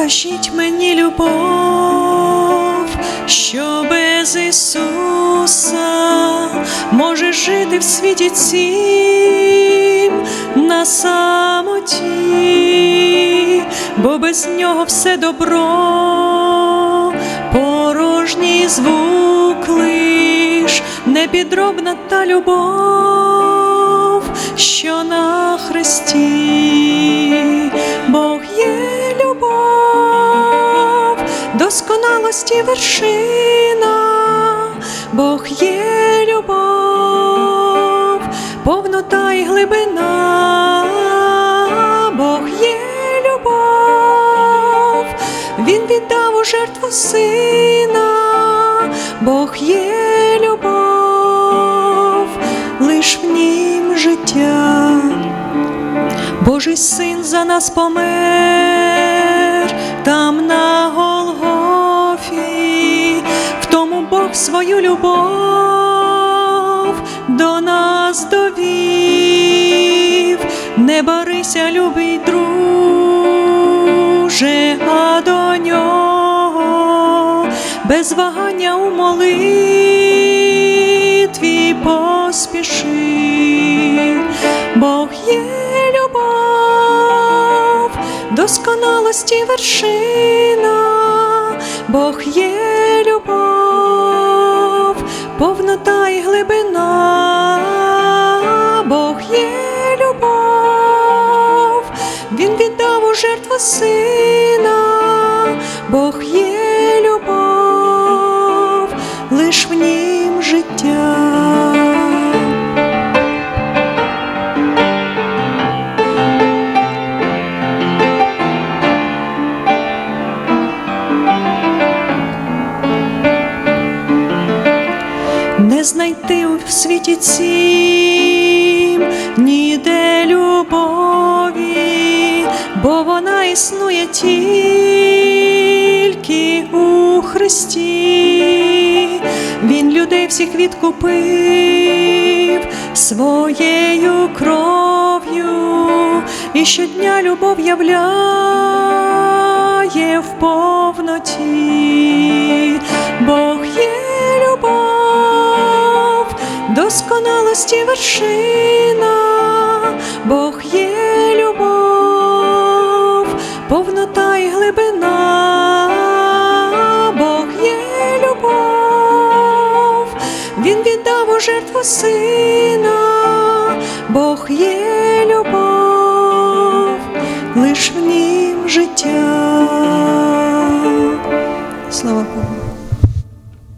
Покажіть мені любов, що без Ісуса може жити в світі цім на самоті, бо без нього все добро, порожній звук лиш, непідробна та любов, що на хресті. Досконалості вершина, Бог є любов, повнота і глибина, Бог є любов, Він віддав у жертву сина, Бог є любов, лиш в нім життя. Божий син за нас помер Бог свою любов до нас довів, не барися, любий друже, а до нього без вагання у молитві поспіши, Бог є любов, досконалості вершина, Бог є любов, повнота і глибина, Бог є любов, Він віддав у жертву сина, Бог є любов, лиш в нім життя. Знайти у світі цім ніде любові, бо вона існує тільки у Христі. Він людей всіх відкупив своєю кров'ю, і щодня любов являє в повноті. Вершина, Бог є любов, повнота і глибина, Бог є любов, Він віддав у жертву сина, Бог є любов, лиш в нім життя. Слава Богу.